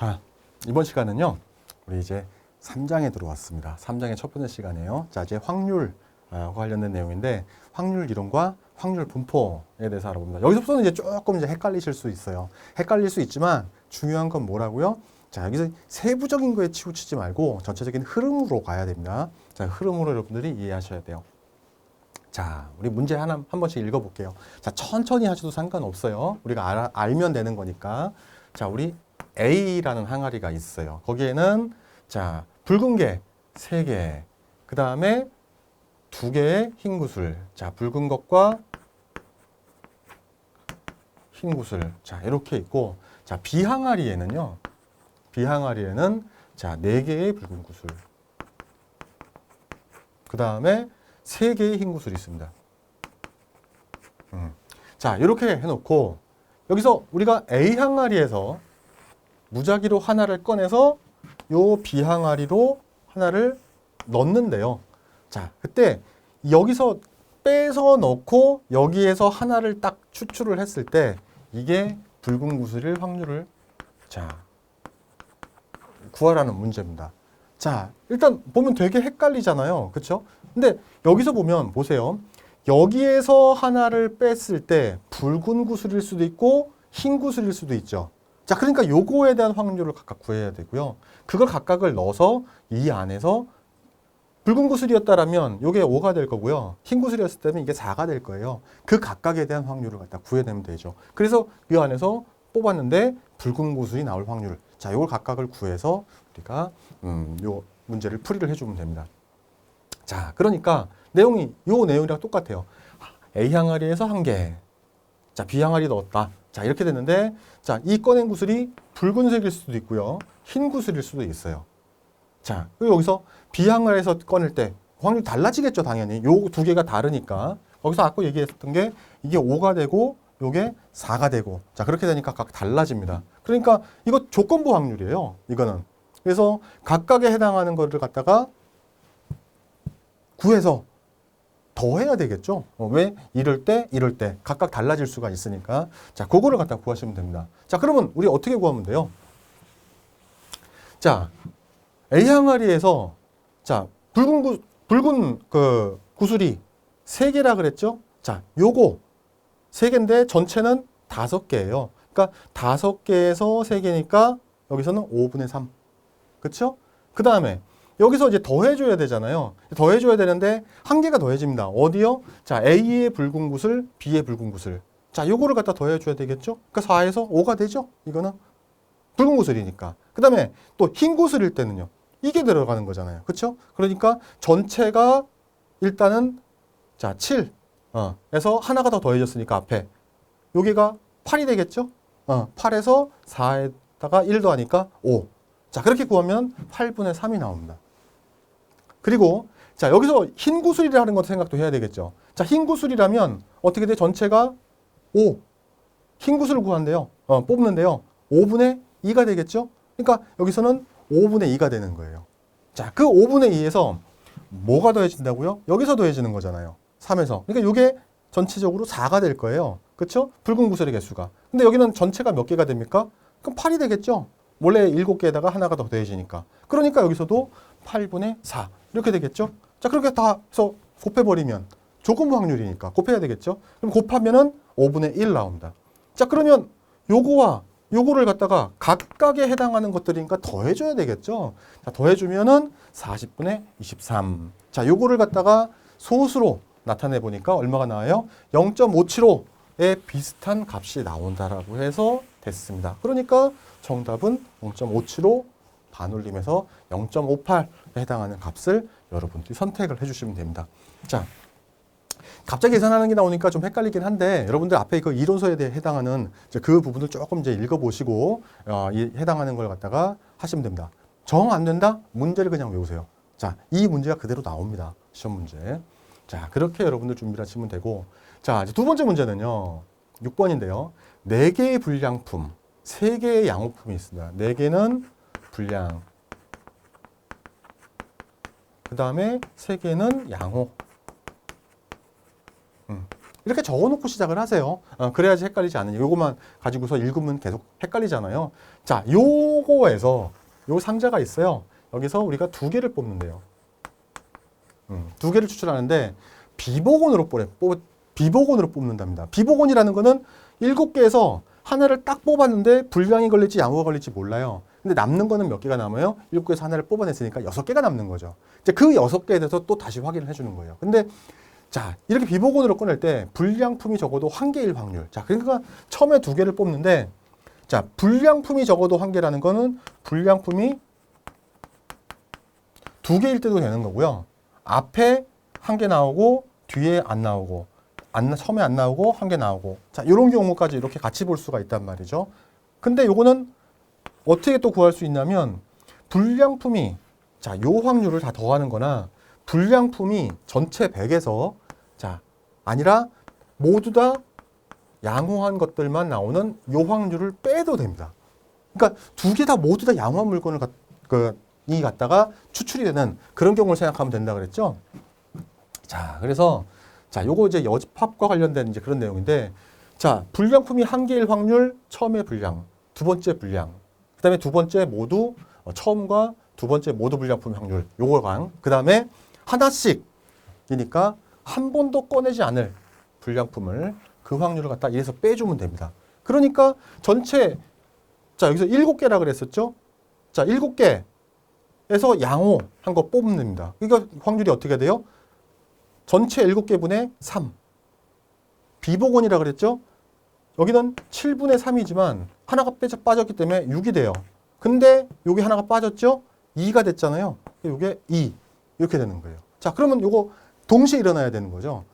자, 이번 시간은요. 우리 이제 3장에 들어왔습니다. 3장의 첫 번째 시간이에요. 자, 이제 확률과 관련된 내용인데 확률 이론과 확률 분포에 대해서 알아봅니다. 여기서부터는 이제 조금 이제 헷갈리실 수 있어요. 헷갈릴 수 있지만 중요한 건 뭐라고요? 자, 여기서 세부적인 거에 치우치지 말고 전체적인 흐름으로 가야 됩니다. 자, 흐름으로 여러분들이 이해하셔야 돼요. 자, 우리 문제 하나 한 번씩 읽어볼게요. 자, 천천히 하셔도 상관없어요. 우리가 알아, 알면 되는 거니까. 자, 우리 A라는 항아리가 있어요. 거기에는 자 붉은 게세 개, 그 다음에 두 개의 흰 구슬. 자, 붉은 것과 흰 구슬. 자, 이렇게 있고, 자 B 항아리에는요. B 항아리에는 자네 개의 붉은 구슬. 그 다음에 세 개의 흰 구슬이 있습니다. 음. 자, 이렇게 해놓고 여기서 우리가 A 항아리에서 무작위로 하나를 꺼내서 요 B 항아리로 하나를 넣는데요. 자, 그때 여기서 빼서 넣고 여기에서 하나를 딱 추출을 했을 때 이게 붉은 구슬일 확률을 자 구하라는 문제입니다. 자, 일단 보면 되게 헷갈리잖아요. 그렇죠? 근데 여기서 보면 보세요. 여기에서 하나를 뺐을 때 붉은 구슬일 수도 있고 흰 구슬일 수도 있죠. 자, 그러니까 요거에 대한 확률을 각각 구해야 되고요. 그걸 각각을 넣어서 이 안에서 붉은 구슬이었다라면 요게 5가 될 거고요. 흰 구슬이었을 때는 이게 4가 될 거예요. 그 각각에 대한 확률을 갖다 구해내면 되죠. 그래서 이 안에서 뽑았는데 붉은 구슬이 나올 확률. 자, 요걸 각각을 구해서 우리가 음, 요 문제를 풀이를 해주면 됩니다. 자, 그러니까 내용이 요 내용이랑 똑같아요. A 항아리에서 한 개. 자, B 항아리 넣었다. 자, 이렇게 됐는데 자, 이 꺼낸 구슬이 붉은색일 수도 있고요. 흰 구슬일 수도 있어요. 자, 그리고 여기서 B 항아리에서 꺼낼 때 확률이 달라지겠죠, 당연히. 요 두 개가 다르니까. 거기서 아까 얘기했던 게 이게 5가 되고 요게 4가 되고 자, 그렇게 되니까 각 달라집니다. 그러니까 이거 조건부 확률이에요. 이거는. 그래서 각각에 해당하는 거를 갖다가 구해서 더 해야 되겠죠. 어, 왜? 이럴 때, 이럴 때 각각 달라질 수가 있으니까. 자, 그거를 갖다 구하시면 됩니다. 자, 그러면 우리 어떻게 구하면 돼요? 자, A 항아리에서 자, 붉은 구, 붉은 그 구슬이 세 개라 그랬죠? 자, 요거 세 개인데 전체는 다섯 개예요. 그러니까 다섯 개에서 세 개니까 여기서는 5분의 3. 그렇죠? 그 다음에 여기서 이제 더해줘야 되잖아요. 더해줘야 되는데 한 개가 더해집니다. 어디요? 자, A의 붉은 구슬, B의 붉은 구슬. 자, 요거를 갖다 더해줘야 되겠죠? 그러니까 4에서 5가 되죠? 이거는 붉은 구슬이니까. 그 다음에 또 흰 구슬일 때는요. 이게 들어가는 거잖아요. 그렇죠? 그러니까 전체가 일단은 자, 7. 어, 에서 하나가 더 더해졌으니까 앞에 여기가 8이 되겠죠? 어, 8에서 4에다가 1도 하니까 5. 자, 그렇게 구하면 8분의 3이 나옵니다. 그리고 자, 여기서 흰 구슬이라는 것도 생각도 해야 되겠죠. 자, 흰 구슬이라면 어떻게 돼? 전체가 5. 흰 구슬을 구한대요. 어, 뽑는데요. 5분의 2가 되겠죠? 그러니까 여기서는 5분의 2가 되는 거예요. 자, 그 5분의 2에서 뭐가 더해진다고요? 여기서 더해지는 거잖아요. 3에서. 그러니까 이게 전체적으로 4가 될 거예요. 그렇죠? 붉은 구슬의 개수가. 근데 여기는 전체가 몇 개가 됩니까? 그럼 8이 되겠죠? 원래 7개에다가 하나가 더 더해지니까. 그러니까 여기서도 8분의 4. 이렇게 되겠죠? 자, 그렇게 다 해서 곱해버리면 조건부 확률이니까 곱해야 되겠죠? 그럼 곱하면은 5분의 1 나옵니다. 자, 그러면 요거와 요거를 갖다가 각각에 해당하는 것들이니까 더해줘야 되겠죠? 자, 더해주면은 40분의 23. 자, 요거를 갖다가 소수로 나타내 보니까 얼마가 나와요? 0.575에 비슷한 값이 나온다라고 해서 됐습니다. 그러니까 정답은 0.575 반올림에서 0.58에 해당하는 값을 여러분들이 선택을 해주시면 됩니다. 자, 갑자기 계산하는 게 나오니까 좀 헷갈리긴 한데 여러분들 앞에 그 이론서에 대해 해당하는 그 부분을 조금 이제 읽어보시고 어, 이 해당하는 걸 갖다가 하시면 됩니다. 정 안 된다? 문제를 그냥 외우세요. 자, 이 문제가 그대로 나옵니다. 시험 문제. 자, 그렇게 여러분들 준비를 하시면 되고 자, 이제 두 번째 문제는요. 6번인데요. 네 개의 불량품, 세 개의 양호품이 있습니다. 네 개는 불량. 그 다음에 세 개는 양호. 음. 이렇게 적어놓고 시작을 하세요. 어, 그래야지 헷갈리지 않으니 요것만 가지고서 읽으면 계속 헷갈리잖아요. 자, 요거에서 요 상자가 있어요. 여기서 우리가 두 개를 뽑는데요. 음, 두 개를 추출하는데 비복원으로 뽑, 뽑 비복원으로 뽑는답니다. 비복원이라는 거는 일곱 개에서 하나를 딱 뽑았는데 불량이 걸릴지 양호가 걸릴지 몰라요. 근데 남는 거는 몇 개가 남아요? 일곱 개에서 하나를 뽑아냈으니까 여섯 개가 남는 거죠. 이제 그 여섯 개에 대해서 또 다시 확인을 해주는 거예요. 근데 자 이렇게 비복원으로 꺼낼 때 불량품이 적어도 한 개일 확률. 자 그러니까 처음에 두 개를 뽑는데 자 불량품이 적어도 한 개라는 거는 불량품이 두 개일 때도 되는 거고요. 앞에 한 개 나오고 뒤에 안 나오고 안 나- 처음에 안 나오고 한 개 나오고 자 이런 경우까지 이렇게 같이 볼 수가 있단 말이죠. 근데 요거는 어떻게 또 구할 수 있냐면 불량품이 자 요 확률을 다 더하는 거나 불량품이 전체 100에서 자 아니라 모두 다 양호한 것들만 나오는 요 확률을 빼도 됩니다. 그러니까 두 개 다 모두 다 양호한 물건을 갖, 그, 이 갖다가 추출이 되는 그런 경우를 생각하면 된다 그랬죠. 자, 그래서 자, 요거 이제 여집합과 관련된 이제 그런 내용인데 자, 불량품이 한 개일 확률 처음에 불량, 두 번째 불량, 그 다음에 두 번째 모두 어, 처음과 두 번째 모두 불량품 확률 요거랑 그 다음에 하나씩이니까 한 번도 꺼내지 않을 불량품을 그 확률을 갖다 이래서 빼주면 됩니다. 그러니까 전체 자 여기서 일곱 개라 그랬었죠. 자 일곱 개에서 양호 한 거 뽑으면 됩니다. 그러니까 확률이 어떻게 돼요? 전체 일곱 개 분의 3. 비복원이라 그랬죠. 여기는 7분의 3이지만 하나가 빼져 빠졌기 때문에 6이 돼요. 근데 여기 하나가 빠졌죠? 2가 됐잖아요. 이게 2 이렇게 되는 거예요. 자, 그러면 요거 동시에 일어나야 되는 거죠.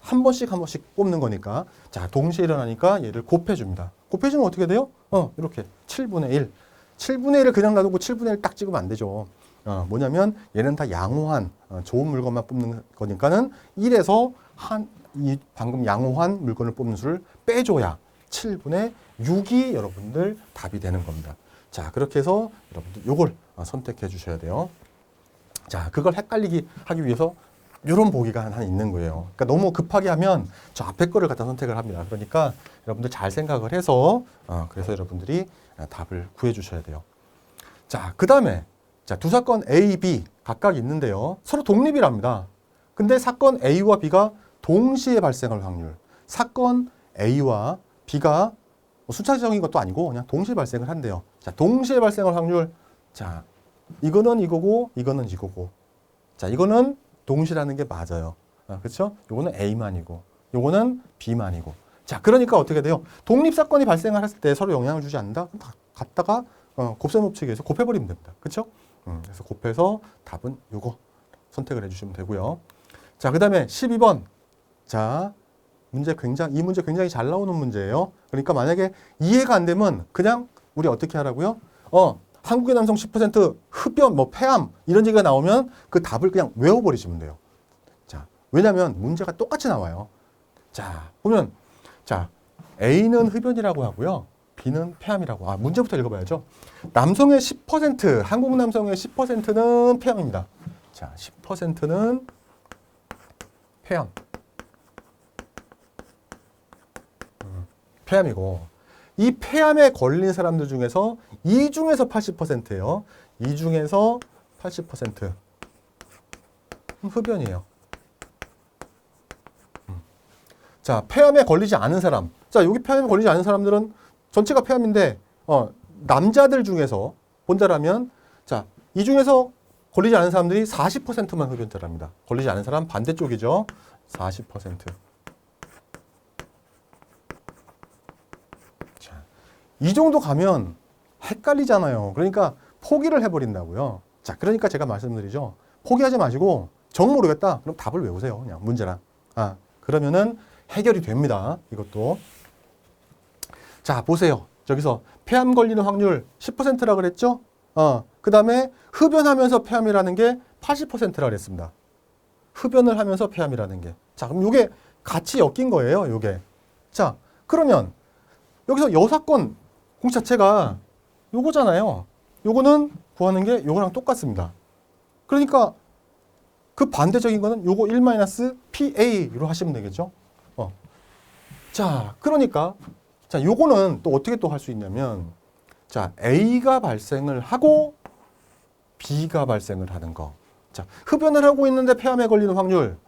한 번씩 한 번씩 뽑는 거니까 자 동시에 일어나니까 얘를 곱해줍니다. 곱해주면 어떻게 돼요? 어 이렇게 7분의 1. 7분의 1을 그냥 놔두고 7분의 1 딱 찍으면 안 되죠. 어, 뭐냐면 얘는 다 양호한 어, 좋은 물건만 뽑는 거니까는 1에서 한 이 방금 양호한 물건을 뽑는 수를 빼줘야 7분의 6이 여러분들 답이 되는 겁니다. 자 그렇게 해서 여러분들 요걸 어, 선택해 주셔야 돼요. 자 그걸 헷갈리기 하기 위해서 이런 보기가 하나 있는 거예요. 그러니까 너무 급하게 하면 저 앞에 거를 갖다 선택을 합니다. 그러니까 여러분들 잘 생각을 해서 어, 그래서 여러분들이 어, 답을 구해 주셔야 돼요. 자, 그 다음에 자, 두 사건 A, B 각각 있는데요. 서로 독립이랍니다. 근데 사건 A와 B가 동시에 발생할 확률. 사건 A와 B가 뭐 순차적인 것도 아니고 그냥 동시에 발생을 한대요. 자, 동시에 발생할 확률. 자, 이거는 이거고 이거는 이거고. 자, 이거는 동시라는 게 맞아요. 아, 그렇죠? 요거는 A만이고 요거는 B만이고. 자, 그러니까 어떻게 돼요? 독립 사건이 발생을 했을 때 서로 영향을 주지 않는다? 다 갖다가 어, 곱셈 법칙에 서 곱해 버리면 됩니다. 그렇죠? 음, 그래서 곱해서 답은 요거 선택을 해 주시면 되고요. 자, 그 다음에 12번. 자, 문제 굉장히, 이 문제 굉장히 잘 나오는 문제예요. 그러니까 만약에 이해가 안 되면 그냥 우리 어떻게 하라고요? 어, 한국의 남성 10% 흡연, 뭐 폐암 이런 얘기가 나오면 그 답을 그냥 외워 버리시면 돼요. 자, 왜냐면 문제가 똑같이 나와요. 자, 보면 자, A는 흡연이라고 하고요. B는 폐암이라고. 아, 문제부터 읽어봐야죠. 남성의 10%, 한국 남성의 10%는 폐암입니다. 자, 10%는 폐암. 폐암이고 이 폐암에 걸린 사람들 중에서 이 중에서 80%예요. 이 중에서 80% 흡연이에요. 음. 자, 폐암에 걸리지 않은 사람. 자, 여기 폐암에 걸리지 않은 사람들은 전체가 폐암인데 어, 남자들 중에서 본다라면 자, 이 중에서 걸리지 않은 사람들이 40%만 흡연자랍니다. 걸리지 않은 사람 반대쪽이죠. 40%. 이 정도 가면 헷갈리잖아요. 그러니까 포기를 해버린다고요. 자, 그러니까 제가 말씀드리죠. 포기하지 마시고 정 모르겠다. 그럼 답을 외우세요. 그냥 문제랑. 아, 그러면은 해결이 됩니다. 이것도. 자, 보세요. 저기서 폐암 걸리는 확률 10%라 그랬죠? 어, 그 다음에 흡연하면서 폐암이라는 게 80%라 그랬습니다. 흡연을 하면서 폐암이라는 게. 자, 그럼 요게 같이 엮인 거예요, 요게. 자, 그러면 여기서 여사건 공식 자체가 요거잖아요. 요거는 구하는 게 요거랑 똑같습니다. 그러니까 그 반대적인 거는 요거 1-PA로 하시면 되겠죠. 어. 자, 그러니까 자, 요거는 또 어떻게 또 할 수 있냐면 자, A가 발생을 하고 B가 발생을 하는 거. 자, 흡연을 하고 있는데 폐암에 걸리는 확률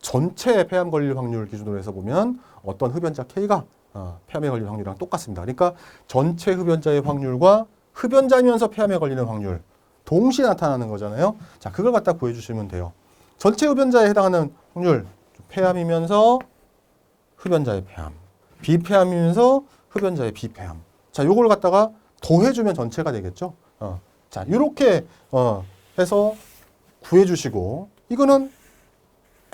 전체 폐암 걸릴 확률 기준으로 해서 보면 어떤 흡연자 K가 어, 폐암에 걸리는 확률이랑 똑같습니다. 그러니까 전체 흡연자의 확률과 흡연자면서 폐암에 걸리는 확률 동시에 나타나는 거잖아요. 자, 그걸 갖다 구해주시면 돼요. 전체 흡연자에 해당하는 확률 폐암이면서 흡연자의 폐암, 비폐암이면서 흡연자의 비폐암. 자, 요걸 갖다가 더해주면 전체가 되겠죠. 어. 자, 이렇게 어, 해서 구해주시고 이거는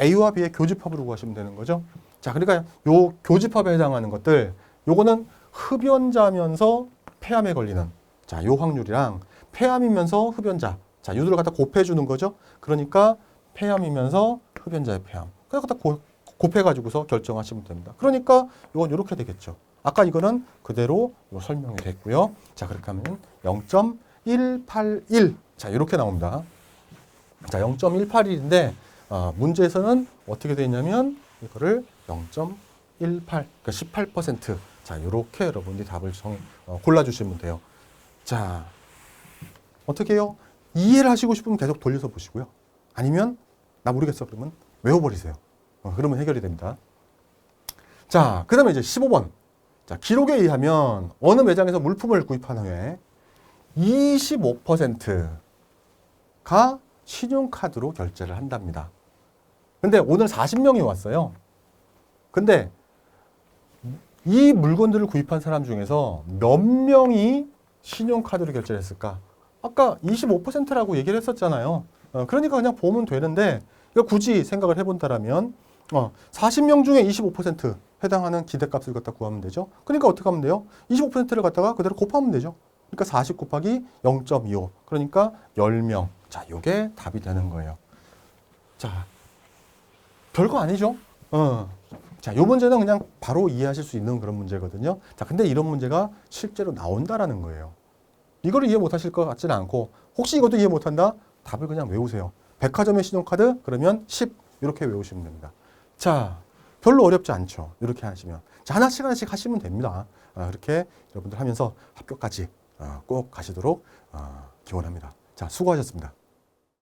A와 B의 교집합으로 구하시면 되는 거죠. 자, 그러니까 요 교집합에 해당하는 것들, 요거는 흡연자면서 폐암에 걸리는 자, 요 확률이랑 폐암이면서 흡연자, 자, 요들을 갖다 곱해 주는 거죠. 그러니까 폐암이면서 흡연자의 폐암. 그냥 갖다 고, 곱해 가지고서 결정하시면 됩니다. 그러니까 이건 이렇게 되겠죠. 아까 이거는 그대로 요 설명이 됐고요. 자, 그렇게 하면 0.181. 자, 이렇게 나옵니다. 자, 0.181인데 어, 문제에서는 어떻게 되어 있냐면 이거를 0.18, 그러니까 18%. 자, 이렇게 여러분들이 답을 정, 어, 골라주시면 돼요. 자, 어떻게 해요? 이해를 하시고 싶으면 계속 돌려서 보시고요. 아니면 나 모르겠어 그러면 외워버리세요. 어, 그러면 해결이 됩니다. 자, 그 다음에 이제 15번. 자, 기록에 의하면 어느 매장에서 물품을 구입한 후에 25%가 신용카드로 결제를 한답니다. 근데 오늘 40명이 왔어요. 근데 이 물건들을 구입한 사람 중에서 몇 명이 신용카드로 결제를 했을까? 아까 25%라고 얘기를 했었잖아요. 어, 그러니까 그냥 보면 되는데 굳이 생각을 해본다라면 어, 40명 중에 25% 해당하는 기대값을 갖다 구하면 되죠. 그러니까 어떻게 하면 돼요? 25%를 갖다가 그대로 곱하면 되죠. 그러니까 40 곱하기 0.25. 그러니까 10명. 자, 요게 답이 되는 거예요. 자, 별거 아니죠? 어. 자, 요 문제는 그냥 바로 이해하실 수 있는 그런 문제거든요. 자, 근데 이런 문제가 실제로 나온다라는 거예요. 이거를 이해 못 하실 것 같지는 않고, 혹시 이것도 이해 못 한다? 답을 그냥 외우세요. 백화점의 신용카드? 그러면 10. 이렇게 외우시면 됩니다. 자, 별로 어렵지 않죠. 이렇게 하시면. 자, 하나씩 하나씩 하시면 됩니다. 아, 이렇게 여러분들 하면서 합격까지 어, 꼭 가시도록 어, 기원합니다. 자, 수고하셨습니다.